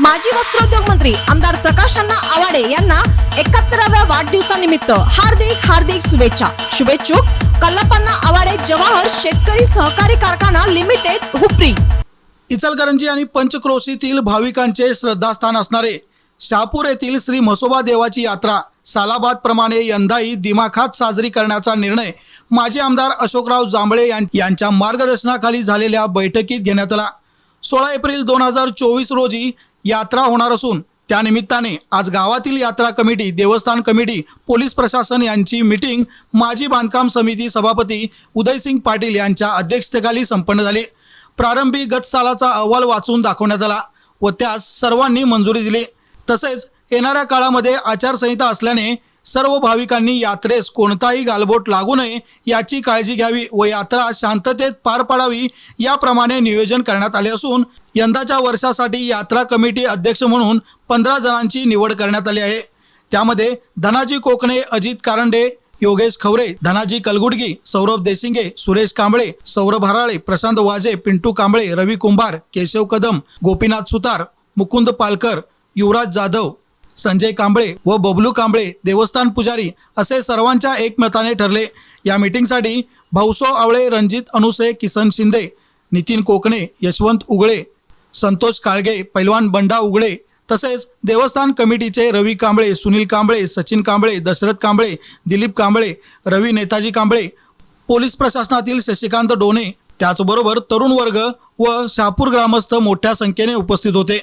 माजी वस्त्रोद्योग मंत्री आमदार प्रकाशांना आवाडे यांना एकाहत्तराव्या वाढदिवसानिमित्त हार्दिक हार्दिक शुभेच्छा. शुभेच्छुक कल्लपन्ना आवाडे जवाहर शेतकरी सहकारी कारखाना लिमिटेड हुपरी. इचलकरंजी आणि पंचक्रोशीतील भाविकांचे श्रद्धास्थान असणारे शहापूर येथील श्री म्हसोबा देवाची यात्रा सालाबाद प्रमाणे यंदाही दिमाखात साजरी करण्याचा निर्णय माजी आमदार अशोकराव जांभळे यां- यांच्या मार्गदर्शनाखाली झालेल्या बैठकीत घेण्यात आला. सोळा एप्रिल दोन हजार चोवीस रोजी यात्रा होणार असून त्यानिमित्ताने आज गावातील यात्रा कमिटी देवस्थान कमिटी पोलीस प्रशासन यांची मिटिंग माजी बांधकाम समिती सभापती उदयसिंग पाटील यांच्या अध्यक्षतेखाली संपन्न झाली. प्रारंभी गत सालाचा अहवाल वाचून दाखवण्यात आला व त्यास सर्वांनी मंजुरी दिली. तसेच येणाऱ्या काळामध्ये आचारसंहिता असल्याने सर्व भाविकांनी यात्रेस कोणताही गालबोट लागू नये याची काळजी घ्यावी व यात्रा शांततेत पार पाडावी याप्रमाणे नियोजन करण्यात आले असून यंदाच्या वर्षासाठी यात्रा कमिटी अध्यक्ष म्हणून पंधरा जणांची निवड करण्यात आली आहे. त्यामध्ये धनाजी कोकणे अजित कारंडे योगेश खवरे धनाजी कलगुडगी सौरभ देशिंगे सुरेश कांबळे सौरभ हराळे प्रशांत वाजे पिंटू कांबळे रवी कुंभार केशव कदम गोपीनाथ सुतार मुकुंद पालकर युवराज जाधव संजय कांबळे व बबलू कांबळे देवस्थान पुजारी असे सर्वांच्या एकमताने ठरले. या मीटिंगसाठी भाऊसो आवळे रणजित अनुसे किसन शिंदे नितीन कोकणे यशवंत उगळे संतोष काळगे पैलवान बंडा उगळे तसेच देवस्थान कमिटीचे रवी कांबळे सुनील कांबळे सचिन कांबळे दशरथ कांबळे दिलीप कांबळे रवी नेताजी कांबळे पोलीस प्रशासनातील शशिकांत डोणे त्याचबरोबर तरुण वर्ग व शहापूर ग्रामस्थ मोठ्या संख्येने उपस्थित होते.